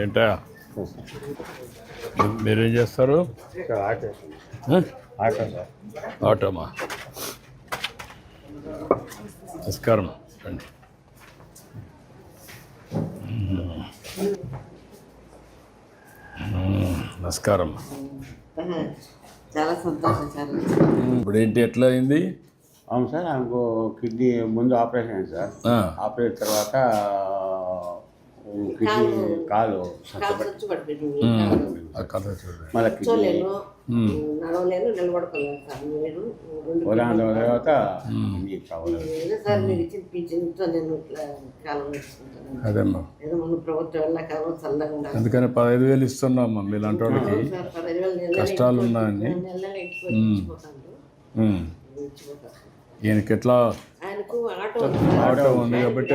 ఏంటా? మీరేం చేస్తారు? ఆటోమా? నమస్కారం రండి మ్మ్. మ్మ్, నమస్కారం. చాలా సంతోషం సార్. ఇప్పుడు ఏంటి ఎట్లా అయింది అవును సార్ ఆమెకు కిడ్నీ ముందు ఆపరేషన్ అయింది సార్. ఆపరేషన్ తర్వాత కిడ్నీ కాలు. మళ్ళీ కూర్చోలేను మ్మ్. నడవలేను నిలబడుకోలేను సార్. రెండు తర్వాత మీరు ఇచ్చిన పింఛన్తో నేను ఇట్లా కాలం వేసుకుంటాను అదేమ్మా. ఏదో మన ప్రభుత్వం వల్ల కాలం చల్లగా ఉండాలి. అందుకని పదహైదు వేలు ఇస్తున్నామ్మా మీలాంటి వాళ్ళకి. కష్టాలు ఉన్నాయని. ఈయనకి ఎట్లా. ఆటో ఉంది కాబట్టి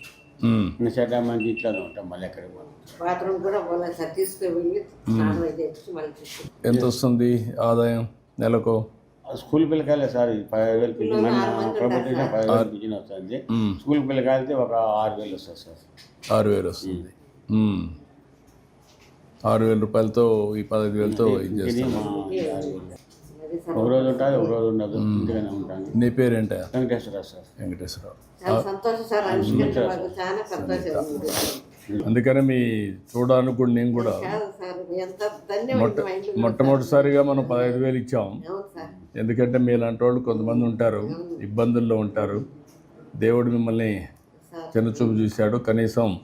చెడ్డ మంది ఇంట్లోనే ఉంటాం మళ్ళీ ఎక్కడికి బాత్రూమ్ కూడా పోలేదు సార్ తీసుకుని వెళ్ళి స్నానం అయితే చేసి మళ్ళీ తీసుకు ఎంత వస్తుంది ఆదాయం నెలకు? స్కూల్ పిల్లకాయలే సార్ పదిహేను వేలు పిల్లలు ప్రభుత్వం పదిహేను వేలు పిల్లలు వస్తుంది. స్కూల్ పిల్లకాయలైతే ఒక ఆరు వేలు వస్తుంది సార్. ఆరు వేలు వస్తుంది. ఆరు వేల రూపాయలతో ఈ పదహైదు వేలతో ఇది ఇది ఒక రోజు ఉంటుంది ఒక రోజు ఉండదు. ఇంటిగానే ఉంటాను. నీ పేరేంట? వెంకటేశ్వర సార్. వెంకటేశ్వరరావు. సంతోషం సార్ అనుష్కంటే మాకు చాలా సంతోషం. ఉంది. అందుకని మీ చూడడానికి కూడా నేను కూడా కాదు సార్ ఎంత ధన్యవాదం మా ఇంట్లో మొట్టమొదటిసారిగా మనం పదహైదు వేలు ఇచ్చాం. ఎందుకంటే మీలాంటి వాళ్ళు కొంతమంది ఉంటారు ఇబ్బందుల్లో ఉంటారు. దేవుడు మిమ్మల్ని సార్. చిన్నచూపు చూశాడు. కనీసం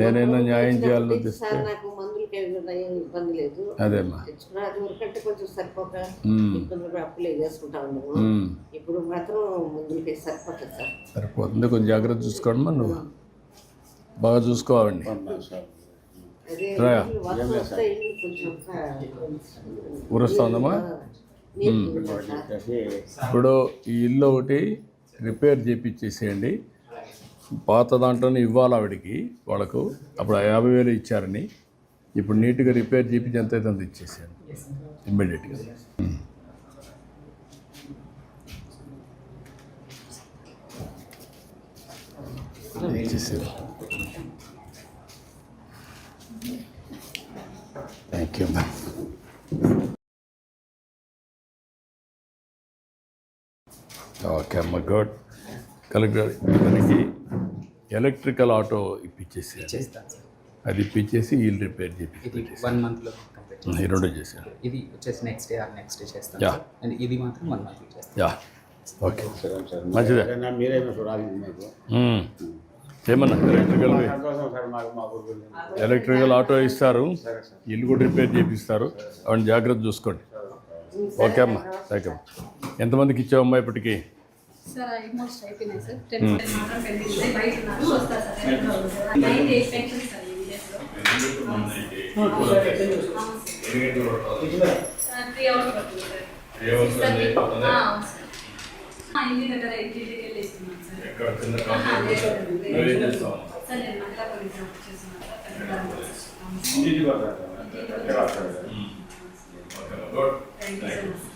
నేనైనా న్యాయం చేయాలని ఉద్దేశిస్తే సార్ నాకు మందులకి ఇబ్బంది లేదు. అదేమ్మా వరకంటే కొంచెం సరిపోక. ఇబ్బందులు అప్పులే చేసుకుంటా ఉన్నాము. ఇప్పుడు మాత్రం మందులకి సరిపోతుంది సార్ సరిపోతుంది. కొంచెం జాగ్రత్త చూసుకోండి నువ్వు. బాగా చూసుకోవాలండి. ఊరొస్తుందమ్మా? చెప్పేసి ఇప్పుడు ఈ ఇల్లు ఒకటి రిపేర్ చేపించేసేయండి పాత దాంట్లోనే ఇవ్వాలి ఆవిడకి. వాళ్ళకు అప్పుడు ఆ యాభై వేలు ఇచ్చారని. ఇప్పుడు నీట్గా రిపేర్ చేపించి ఎంత అయితే అంత ఇచ్చేసాను ఇమ్మీడియట్గా ఇచ్చేసాను థ్యాంక్ యూ మ్యామ్ ఓకే అమ్మ గుడ్ కలెక్టర్ ఇతనికి ఎలక్ట్రికల్ ఆటో ఇప్పించేసి అది ఇప్పించేసి వీళ్ళు రిపేర్ చేసి ఇది వన్ మంత్లో ఈ రెండు చేశాను ఇది వచ్చేసి next day or next day చేస్తాను అండ్ ఇది మాత్రం వన్ మంత్లో చేస్తాను యా. ఓకే. సరే సార్ మంచిదే. ఏమన్నా ఎలక్ట్రికల్ ఎలక్ట్రికల్ ఆటో ఇస్తారు. ఇల్లు కూడా రిపేర్ చేపిస్తారు. అవన్నీ జాగ్రత్త చూసుకోండి. ఓకే అమ్మా. థ్యాంక్ యూ ఎంతమందికి ఇచ్చావమ్మా ఇప్పటికీ? సార్ ఆల్మోస్ట్ అయిపోయినాయి సార్ టెన్ మాత్రం పెండింగ్ ఉంది బయట ఉన్నారు వస్తారు sir nine days pension sir ఈ విలేజ్లో త్రీ అవర్స్ పడుతుంది సార్ ఆ, అవును సార్ ఆ, ఇంటి దగ్గర ఇంటికి వెళ్ళి ఇస్తున్నాను సార్ ఆహా, లేదు, లేదు. సార్ నేను మహిళా జాబ్ చేస్తున్నాను సార్